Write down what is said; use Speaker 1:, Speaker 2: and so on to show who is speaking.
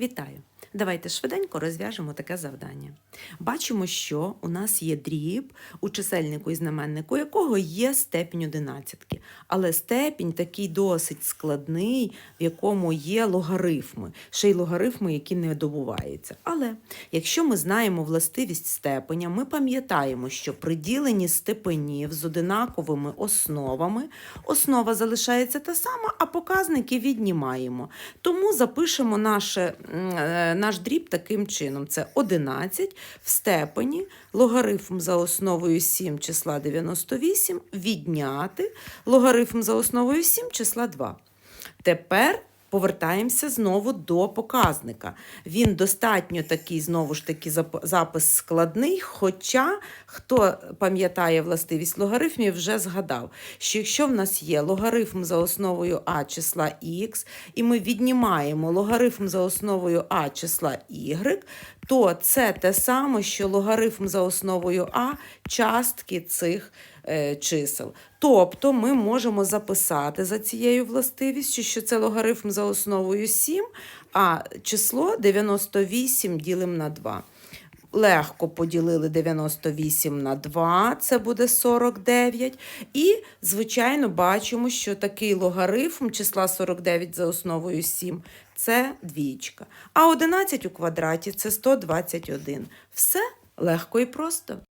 Speaker 1: Вітаю! Давайте швиденько розв'яжемо таке завдання. Бачимо, що у нас є дріб у чисельнику і знаменнику, якого є степінь одинадцятки. Але степінь такий досить складний, в якому є логарифми, ще й логарифми, які не добуваються. Але якщо ми знаємо властивість степеня, ми пам'ятаємо, що при діленні степенів з одинаковими основами основа залишається та сама, а показники віднімаємо. Тому запишемо наше, е, наш дріб таким чином: це 11 в степені, логарифм за основою 7 числа 98, відняти логарифм за основою 7 числа 2. Тепер повертаємося знову до показника. Він достатньо такий, знову ж таки, запис складний, хоча хто пам'ятає властивість логарифмів, вже згадав, що якщо в нас є логарифм за основою а числа х, і ми віднімаємо логарифм за основою а числа y, то це те саме, що логарифм за основою а частки цих чисел. Тобто ми можемо записати за цією властивістю, що це логарифм за основою 7, а число 98 ділимо на 2. Легко поділили 98 на 2, це буде 49. І, звичайно, бачимо, що такий логарифм числа 49 за основою 7 – це двічка. А 11 у квадраті – це 121. Все легко і просто.